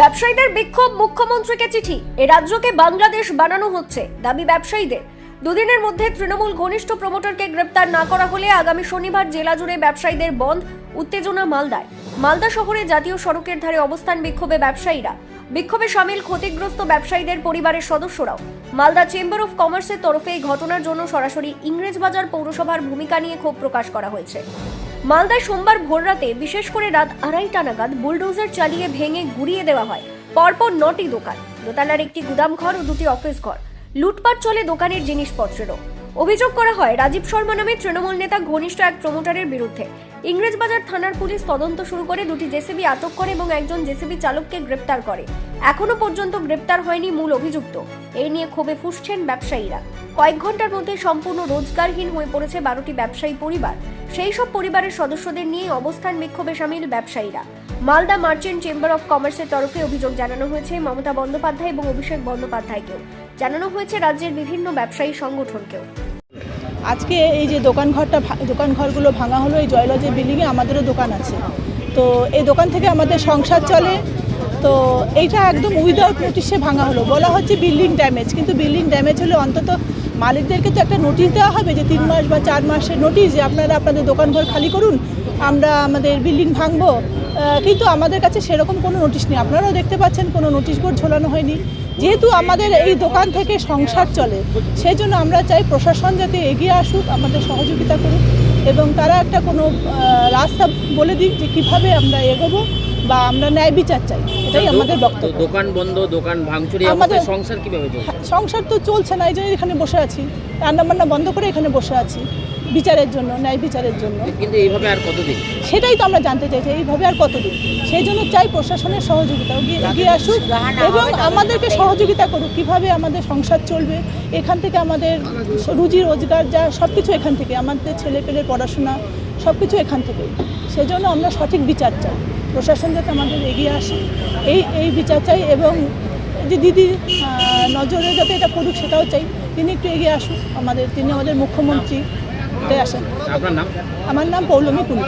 ব্যবসায়ীদের বিক্ষোভ মুখ্যমন্ত্রীকে চিঠি। এ রাজ্যকে বাংলাদেশ বানানো হচ্ছে, দাবি ব্যবসায়ীদের। দুদিনের মধ্যে তৃণমূল ঘনিষ্ঠ প্রমোটরকে গ্রেপ্তার না করা হলে আগামী শনিবার জেলা জুড়ে ব্যবসায়ীদের বন্ধ, উত্তেজনা মালদায়। মালদা শহরে জাতীয় সড়কের ধারে অবস্থান বিক্ষোভে ব্যবসায়ীরা। বিক্ষোভে সামিল ক্ষতিগ্রস্ত ব্যবসায়ীদের পরিবারের সদস্যরাও। মালদা চেম্বার অফ কমার্সের তরফে এই ঘটনার জন্য সরাসরি ইংরেজবাজার পৌরসভার ভূমিকা নিয়ে ক্ষোভ প্রকাশ করা হয়েছে। মালদায় সোমবার ভোররাতে বিশেষ করে রাত আড়াইটা নাগাদ বুলডোজার চালিয়ে ভেঙে গুড়িয়ে দেওয়া হয়। পরপর নটি দোকান। দোতলার একটি গুদাম ঘর ও দুটি অফিস ঘর লুটপাট চলে দোকানের জিনিসপত্রেরও। অভিযোগ করা হয়, রাজীব শর্মা নামে তৃণমূল নেতা ঘনিষ্ঠ এক প্রমোটারের বিরুদ্ধে। ইংরেজবাজার থানার পুলিশ তদন্ত শুরু করে দুটি জেসিবি আটক করে এবং একজন জেসিবি চালককে গ্রেপ্তার করে। এখনও পর্যন্ত গ্রেপ্তার হয়নি মূল অভিযুক্ত। এই নিয়ে ক্ষোভে ফুসছেন ব্যবসায়ীরা। কয়েক ঘণ্টার মধ্যে সম্পূর্ণ রোজগারহীন হয়ে পড়েছে বারোটি ব্যবসায়ী পরিবার। সেই সব পরিবারের সদস্যদের নিয়ে অবস্থান বিক্ষোভে সামিল ব্যবসায়ীরা। মালদা মার্চেন্ট চেম্বার অফ কমার্সের তরফে অভিযোগ জানানো হয়েছে মমতা বন্দ্যোপাধ্যায় এবং অভিষেক বন্দ্যোপাধ্যায়কেও। জানানো হয়েছে রাজ্যের বিভিন্ন ব্যবসায়ী সংগঠনকেও। আজকে এই যে দোকান ঘরটা ভা- দোকান ঘরগুলো ভাঙা হলো, এই জয়লজের বিল্ডিংয়ে আমাদেরও দোকান আছে। তো এই দোকান থেকে আমাদের সংসার চলে। তো এইটা একদম উইদাউট নোটিশে ভাঙা হলো। বলা হচ্ছে বিল্ডিং ড্যামেজ কিন্তু বিল্ডিং ড্যামেজ হলে অন্তত মালিকদেরকে তো একটা নোটিশ দেওয়া হবে যে তিন মাস বা চার মাসের নোটিশ যে আপনারা আপনাদের দোকান ঘর খালি করুন, আমরা আমাদের বিল্ডিং ভাঙবো। কিন্তু আমাদের কাছে সেরকম কোনো নোটিশ নেই। আপনারাও দেখতে পাচ্ছেন কোনো নোটিশ বোর্ড ঝোলানো হয়নি। যেহেতু আমাদের এই দোকান থেকে সংসার চলে সেই জন্য আমরা চাই প্রশাসন যাতে এগিয়ে আসুক আমাদের সহযোগিতা করুক এবং তারা একটা কোনো রাস্তা বলে দিক যে কীভাবে আমরা এগোবো বা আমরা ন্যায় বিচার চাই। এটাই আমাদের বক্তব্য। দোকান বন্ধ দোকান ভাঙচুরি আমাদের- সংসার কীভাবে সংসার তো চলছে না এই জন্য এখানে বসে আছি। রান্নাবান্না বন্ধ করে এখানে বসে আছি। বিচারের জন্য ন্যায় বিচারের জন্য। কিন্তু এইভাবে আর কতদিন? সেটাই তো আমরা জানতে চাইছি এইভাবে আর কতদিন? সেই জন্য চাই প্রশাসনের সহযোগিতা এগিয়ে- আসুক এবং আমাদেরকে সহযোগিতা করুক কীভাবে আমাদের সংসার চলবে এখান থেকে আমাদের রুজি রোজগার যা সব কিছু এখান থেকে আমাদের ছেলে ছেলেপেলের পড়াশোনা সব কিছু এখান থেকে। সেই জন্য আমরা সঠিক বিচার চাই। প্রশাসন যাতে আমাদের এগিয়ে আসে এই এই বিচার চাই এবং যে দিদি নজরে যাতে এটা করুক সেটাও চাই তিনি একটু এগিয়ে আসুক আমাদের তিনি আমাদের মুখ্যমন্ত্রী। আপনার নাম? আমার নাম পৌলমী কুন্ডু।